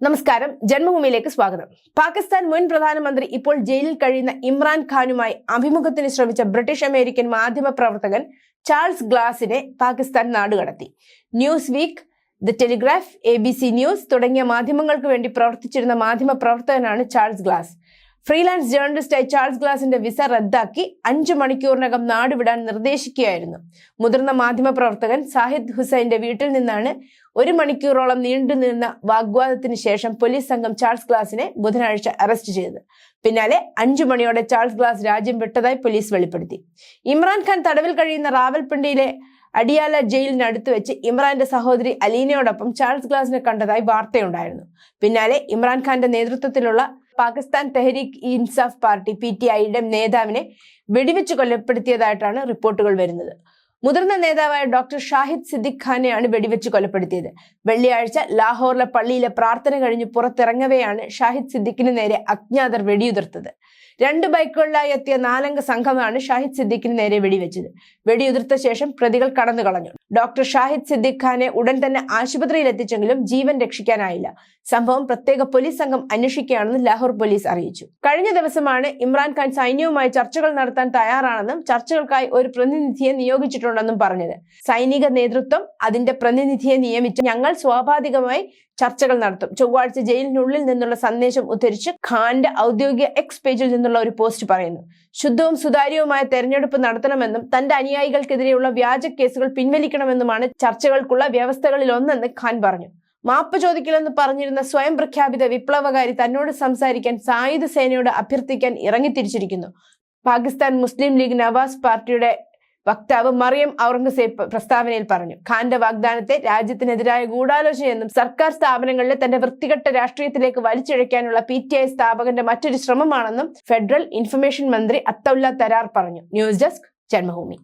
നമസ്കാരം. ജന്മഭൂമിയിലേക്ക് സ്വാഗതം. പാകിസ്ഥാൻ മുൻ പ്രധാനമന്ത്രി ഇപ്പോൾ ജയിലിൽ കഴിയുന്ന ഇമ്രാൻ ഖാനുമായി അഭിമുഖത്തിന് ശ്രമിച്ച ബ്രിട്ടീഷ് അമേരിക്കൻ മാധ്യമ പ്രവർത്തകൻ ചാൾസ് ഗ്ലാസിനെ Pakistan നാടുകടത്തി Newsweek the Telegraph A B C News തുടങ്ങിയ മാധ്യമങ്ങൾക്ക് വേണ്ടി പ്രവർത്തിച്ചിരുന്ന മാധ്യമ പ്രവർത്തകനാണ് ചാൾസ് ഗ്ലാസ്. ഫ്രീലാൻസ് ജേർണലിസ്റ്റ് ജേർണലിസ്റ്റായി ചാൾസ് ഗ്ലാസിന്റെ വിസ റദ്ദാക്കി അഞ്ചു മണിക്കൂറിനകം നാടുവിടാൻ നിർദ്ദേശിക്കുകയായിരുന്നു. മുതിർന്ന മാധ്യമ പ്രവർത്തകൻ സാഹിദ് ഹുസൈന്റെ വീട്ടിൽ നിന്നാണ് ഒരു മണിക്കൂറോളം നീണ്ടുനിന്ന വാഗ്വാദത്തിന് ശേഷം പോലീസ് സംഘം ചാൾസ് ഗ്ലാസിനെ ബുധനാഴ്ച അറസ്റ്റ് ചെയ്തത്. പിന്നാലെ അഞ്ചു മണിയോടെ ചാൾസ് ഗ്ലാസ് രാജ്യം വിട്ടതായി പോലീസ് വെളിപ്പെടുത്തി. ഇമ്രാൻഖാൻ തടവിൽ കഴിയുന്ന റാവൽപിണ്ടിയിലെ അഡിയാല ജയിലിനടുത്ത് വെച്ച് ഇമ്രാന്റെ സഹോദരി അലീനയോടൊപ്പം ചാൾസ് ഗ്ലാസിനെ കണ്ടതായി വാർത്തയുണ്ടായിരുന്നു. പിന്നാലെ ഇമ്രാൻഖാന്റെ നേതൃത്വത്തിലുള്ള Pakistan Tehreek Insaf party P T ഐയുടെ നേതാവിനെ വെടിവെച്ച് കൊലപ്പെടുത്തിയതായിട്ടാണ് റിപ്പോർട്ടുകൾ വരുന്നത്. മുതിർന്ന നേതാവായ ഡോക്ടർ ഷാഹിദ് സിദ്ദിഖ് ഖാനെയാണ് വെടിവെച്ച് കൊലപ്പെടുത്തിയത്. വെള്ളിയാഴ്ച ലാഹോറിലെ പള്ളിയിലെ പ്രാർത്ഥന കഴിഞ്ഞ് പുറത്തിറങ്ങവെയാണ് ഷാഹിദ് സിദ്ദിഖിന് നേരെ അജ്ഞാതർ വെടിയുതിർത്തത്. രണ്ട് ബൈക്കുകളിലായി എത്തിയ നാലംഗ സംഘമാണ് ഷാഹിദ് സിദ്ദിഖിന് നേരെ വെടിവെച്ചത്. വെടിയുതിർത്ത ശേഷം പ്രതികൾ കടന്നു കളഞ്ഞു. ഡോക്ടർ ഷാഹിദ് സിദ്ദിഖ് ഖാനെ ഉടൻ തന്നെ ആശുപത്രിയിൽ എത്തിച്ചെങ്കിലും ജീവൻ രക്ഷിക്കാനായില്ല. സംഭവം പ്രത്യേക പോലീസ് സംഘം അന്വേഷിക്കുകയാണെന്ന് ലാഹോർ പോലീസ് അറിയിച്ചു. കഴിഞ്ഞ ദിവസമാണ് ഇമ്രാൻഖാൻ സൈന്യവുമായി ചർച്ചകൾ നടത്താൻ തയ്യാറാണെന്നും ചർച്ചകൾക്കായി ഒരു പ്രതിനിധിയെ നിയോഗിച്ചിട്ടുണ്ടെന്നും പറഞ്ഞത്. സൈനിക നേതൃത്വം അതിന്റെ പ്രതിനിധിയെ നിയമിച്ച് ഞങ്ങൾ സ്വാഭാവികമായി ചർച്ചകൾ നടത്തും. ചൊവ്വാഴ്ച ജയിലിനുള്ളിൽ നിന്നുള്ള സന്ദേശം ഉദ്ധരിച്ച് ഖാന്റെ ഔദ്യോഗിക എക്സ് പേജിൽ നിന്നുള്ള ഒരു പോസ്റ്റ് പറയുന്നു. ശുദ്ധവും സുതാര്യവുമായ തെരഞ്ഞെടുപ്പ് നടത്തണമെന്നും തന്റെ അനുയായികൾക്കെതിരെയുള്ള വ്യാജ കേസുകൾ പിൻവലിക്കണമെന്നുമാണ് ചർച്ചകൾക്കുള്ള വ്യവസ്ഥകളിൽ ഒന്നെന്ന് ഖാൻ പറഞ്ഞു. മാപ്പ് ചോദിക്കില്ലെന്ന് പറഞ്ഞിരുന്ന സ്വയം പ്രഖ്യാപിത വിപ്ലവകാരി തന്നോട് സംസാരിക്കാൻ സായുധ സേനയോട് അഭ്യർത്ഥിക്കാൻ ഇറങ്ങിത്തിരിച്ചിരിക്കുന്നു. പാകിസ്ഥാൻ മുസ്ലിം ലീഗ് നവാസ് പാർട്ടിയുടെ വക്താവ് മറിയം ഔറംഗസേബ് പ്രസ്താവനയിൽ പറഞ്ഞു ഖാന്റെ വാഗ്ദാനത്തെ രാജ്യത്തിനെതിരായ ഗൂഢാലോചനയെന്നും സർക്കാർ സ്ഥാപനങ്ങളിലെ തന്റെ വൃത്തികെട്ട രാഷ്ട്രീയത്തിലേക്ക് വലിച്ചിഴയ്ക്കാനുള്ള പി ടി ഐ സ്ഥാപകന്റെ മറ്റൊരു ശ്രമമാണെന്നും ഫെഡറൽ ഇൻഫർമേഷൻ മന്ത്രി അത്തൗല്ല തരാർ പറഞ്ഞു. News desk Janmabhumi.